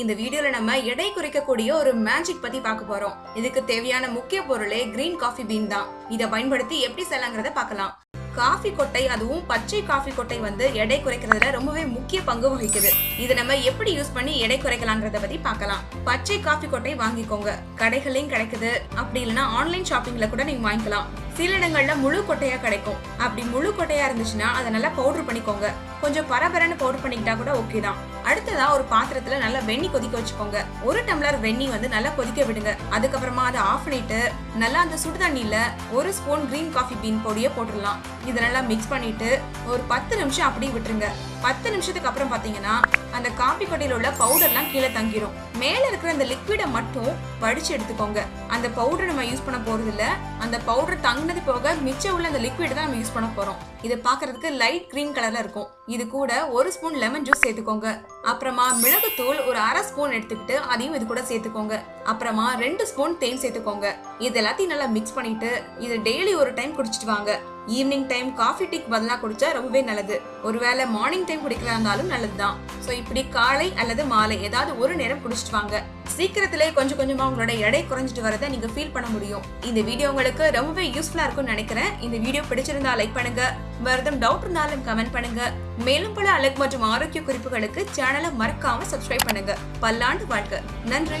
இந்த வீடியோல நம்ம எடை குறைக்கக்கூடிய ஒரு மேஜிக் பத்தி பார்க்க போறோம். இதுக்கு தேவையான முக்கிய பொருளே கிரீன் காஃபி பீன் தான். இதை பயன்படுத்தி எப்படி செய்யலாங்கிறத பார்க்கலாம். காஃபி கொட்டை அதுவும் பச்சை காஃபி கொட்டை வந்து எடை குறைக்கிறதுல ரொம்பவே முக்கிய பங்கு வகிக்குது. இதை நம்ம எப்படி யூஸ் பண்ணி எடை குறைக்கலாங்கிறத பத்தி பார்க்கலாம். பச்சை காஃபி கொட்டை வாங்கிக்கோங்க. கடைகளையும் கிடைக்குது. அப்படி இல்லைன்னா ஆன்லைன் ஷாப்பிங்ல கூட நீங்க வாங்கிக்கலாம். சில இடங்கள்ல முழு கொட்டையா கிடைக்கும். அப்படி முழு கொட்டையா இருந்துச்சுன்னா அதை நல்லா பவுடர் பண்ணிக்கோங்க. கொஞ்சம் பரபரன்னு பவுடர் பண்ணிக்கிட்டா கூட ஓகே தான். அடுத்ததா ஒரு பாத்திரத்துல நல்லா வெண்ணி கொதிக்க வச்சுக்கோங்க. ஒரு டம்ளர் வெண்ணி வந்து நல்லா கொதிக்க விடுங்க. அதுக்கப்புறமா அதை ஆஃப் பண்ணிட்டு நல்லா அந்த சுடு தண்ணியில ஒரு ஸ்பூன் கிரீன் காஃபி பீன் பொடியை போட்டுடலாம். இதை நல்லா மிக்ஸ் பண்ணிட்டு ஒரு பத்து நிமிஷம் அப்படியே விட்டுருங்க. பத்து நிமிஷத்துக்கு அப்புறம் பாத்தீங்கன்னா அந்த காபி கொட்டையில உள்ள பவுடர்லாம் கீழே தங்கிரும். மேல இருக்கிற அந்த லிக்விடை மட்டும் வடிச்சு எடுத்துக்கோங்க. அந்த பவுடர் நம்ம யூஸ் பண்ண போறது இல்ல அந்த பவுடர் சொன்னது போக மிச்சம் உள்ள அந்த லிக்விட் தான் நம்ம யூஸ் பண்ண போறோம். இது பாக்குறதுக்கு லைட் கிரீன் கலர்ல இருக்கும். இது கூட ஒரு ஸ்பூன் லெமன் ஜூஸ் சேர்த்துக்கோங்க. அப்புறமா மிளகுத்தூள் ஒரு அரை ஸ்பூன் எடுத்துக்கிட்டு அதையும் இது கூட சேர்த்துக்கோங்க. அப்புறமா ரெண்டு ஸ்பூன் தேன் சேர்த்துக்கோங்க. இது எல்லாத்தையும் நல்லா மிக்ஸ் பண்ணிட்டு இது டெய்லி ஒரு டைம் குடிச்சிட்டு வாங்க. ஈவினிங் டைம் காஃபி டீக்கு பதிலாக குடிச்சா ரொம்பவே நல்லது. ஒருவேளை மார்னிங் டைம் குடிக்கிறதா இருந்தாலும் நல்லதுதான். ஸோ இப்படி காலை அல்லது மாலை ஏதாவது ஒரு நேரம் குடிச்சிட்டு வாங்க. சீக்கிரத்திலே கொஞ்சம் கொஞ்சமா உங்களோட எடை குறைஞ்சிட்டு வரதை நீங்க ஃபீல் பண்ண முடியும். இந்த வீடியோ உங்களுக்கு ரொம்பவே யூஸ்ஃபுல்லா இருக்கும்னு நினைக்கிறேன். இந்த வீடியோ பிடிச்சிருந்தா லைக் பண்ணுங்க. வருதம் டவுட் இருந்தாலும் கமெண்ட் பண்ணுங்க. மேலும் பல அழகு மற்றும் ஆரோக்கிய குறிப்புகளுக்கு சேனலை மறக்காம சப்ஸ்கிரைப் பண்ணுங்க. பல்லாண்டு வாழ்க்கை நன்றி.